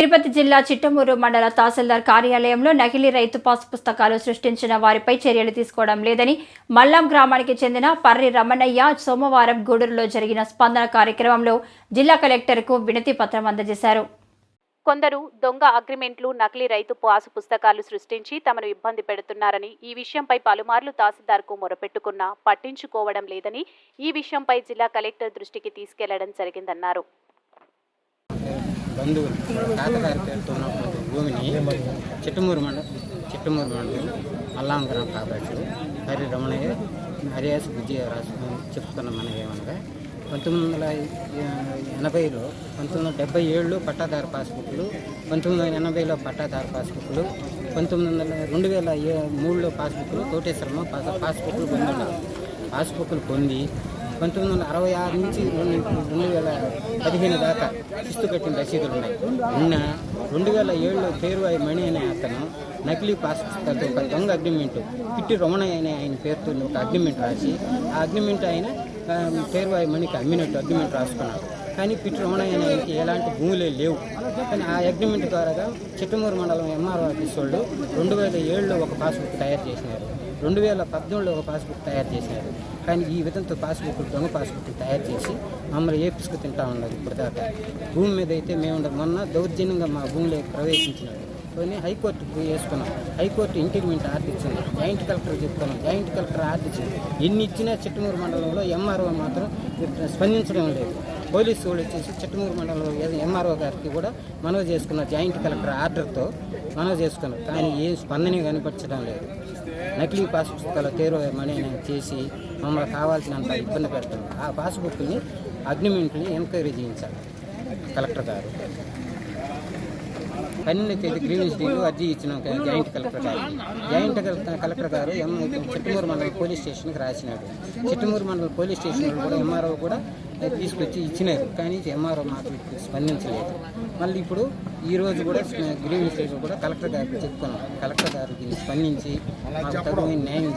తిరుపతి జిల్లా చిట్టమూరు మండల తహసీల్దార్ కార్యాలయంలో నకిలీ రైతు పాస్ పుస్తకాలు సృష్టించిన వారిపై చర్యలు తీసుకోవడం లేదని మల్లాం గ్రామానికి చెందిన పర్రి రమణయ్య సోమవారం గూడూరులో జరిగిన స్పందన కార్యక్రమంలో జిల్లా కలెక్టర్కు వినతి పత్రం అందజేశారు. కొందరు దొంగ అగ్రిమెంట్లు నకిలీ రైతు పాసు పుస్తకాలు సృష్టించి తమను ఇబ్బంది పెడుతున్నారని ఈ విషయంపై పలుమార్లు తహసీల్దార్కు మొరపెట్టుకున్నా పట్టించుకోవడం లేదని ఈ విషయంపై జిల్లా కలెక్టర్ దృష్టికి తీసుకెళ్ళడం జరిగిందన్నారు. బంధువులు. తాతగారి పేరుతో ఉన్నటువంటి భూమిని చిట్టమూరు మండ చిట్టమూరు మండలం అల్లాంకరం గ్రామ హరి రమణయ్య హరియాస్ విజయ రాసు చెప్తున్నాం మనం ఏమనగా పంతొమ్మిది వందల ఎనభైలో పంతొమ్మిది వందల డెబ్బై ఏడులో పట్టాదారు పాస్బుక్లు పంతొమ్మిది వందల ఎనభైలో పట్టాదారు పాస్బుక్లు పంతొమ్మిది వందల రెండు వేల మూడులో పాస్బుక్లు కోటేశ్వరమ్మ పాస్ పాస్బుక్లు పొందున్నారు పాస్బుక్లు పొంది పంతొమ్మిది వందల అరవై ఆరు నుంచి రెండు రెండు వేల పదిహేను దాకా శిస్తు కట్టిన రసీదులు ఉన్నాయి. ఉన్న రెండు వేల ఏడులో పేరువాయి మణి అనే అతను నకిలీ పాస్ పుస్తకాలతో ఒక దొంగ అగ్రిమెంట్ పిట్టి రమణయ్య అనే ఆయన పేరుతో ఒక అగ్రిమెంట్ రాసి ఆ అగ్రిమెంట్ ఆయన పేరువాయి మణికి అమ్మినట్టు అగ్రిమెంట్ రాసుకున్నాడు. కానీ పిట్టి రమణయ్య అనే ఆయనకి ఎలాంటి భూములే లేవు. కానీ ఆ అగ్రిమెంట్ ద్వారా చిట్టమూరు మండలం ఎంఆర్ఓ ఆఫీస్ వాళ్ళు రెండు వేల ఏడులో ఒక పాస్బుక్ తయారు చేసినారు. రెండు వేల పద్నాలుగులో ఒక పాస్బుక్ తయారు చేసినారు కానీ ఈ విధంతో పాస్బుక్ దొంగ పాస్బుక్ తయారు చేసి మమ్మల్ని పిసుకు తింటా ఉన్నది ఇప్పుడు దాకా భూమి మీద అయితే మేము మొన్న దౌర్జన్యంగా మా భూమిలో ప్రవేశించినాడు కొని హైకోర్టు పోయి వేసుకున్నాం. హైకోర్టు ఇంటిగ్మెంట్ ఆర్డర్ ఇచ్చింది. జాయింట్ కలెక్టర్ చెప్తున్నాం. జాయింట్ కలెక్టర్ ఆర్డర్ ఇచ్చింది. ఎన్ని ఇచ్చినా చిట్టమూరు మండలంలో ఎంఆర్ఓ మాత్రం స్పందించడం లేదు. పోలీసు వాళ్ళు వచ్చేసి చిట్టమూరు మండలంలో ఎంఆర్ఓ గారికి కూడా మనవి చేసుకున్న జాయింట్ కలెక్టర్ ఆర్డర్తో మనవి చేసుకున్నాం. కానీ ఏ స్పందన కనిపించడం లేదు. నకిలీ పాస్ పుస్తకాలు తేరో మనీ చేసి మమ్మల్ని కావాల్సినంత ఇబ్బంది పెడుతుంది ఆ పాస్బుక్ని అగ్రిమెంట్ని ఎంక్వైరీ చేయించాలి కలెక్టర్ గారు. పన్నెండు తేదీ గ్రీవెన్స్ డీలు అర్జీ ఇచ్చిన జాయింట్ కలెక్టర్ గారు. జాయింట్ కలెక్టర్ గారు ఎం చిట్టమూరు మండలం పోలీస్ స్టేషన్కి రాసినాడు. చిట్టమూరు మండలం పోలీస్ స్టేషన్ కూడా ఎంఆర్ఓ కూడా తీసుకొచ్చి ఇచ్చినారు. కానీ ఎంఆర్ఓ మాకు స్పందించలేదు. మళ్ళీ ఇప్పుడు ఈ రోజు కూడా గ్రీవెన్స్ డీలు కూడా కలెక్టర్ గారికి చెప్పుకున్నాం కలెక్టర్ గారు దీన్ని స్పందించి మాకు న్యాయం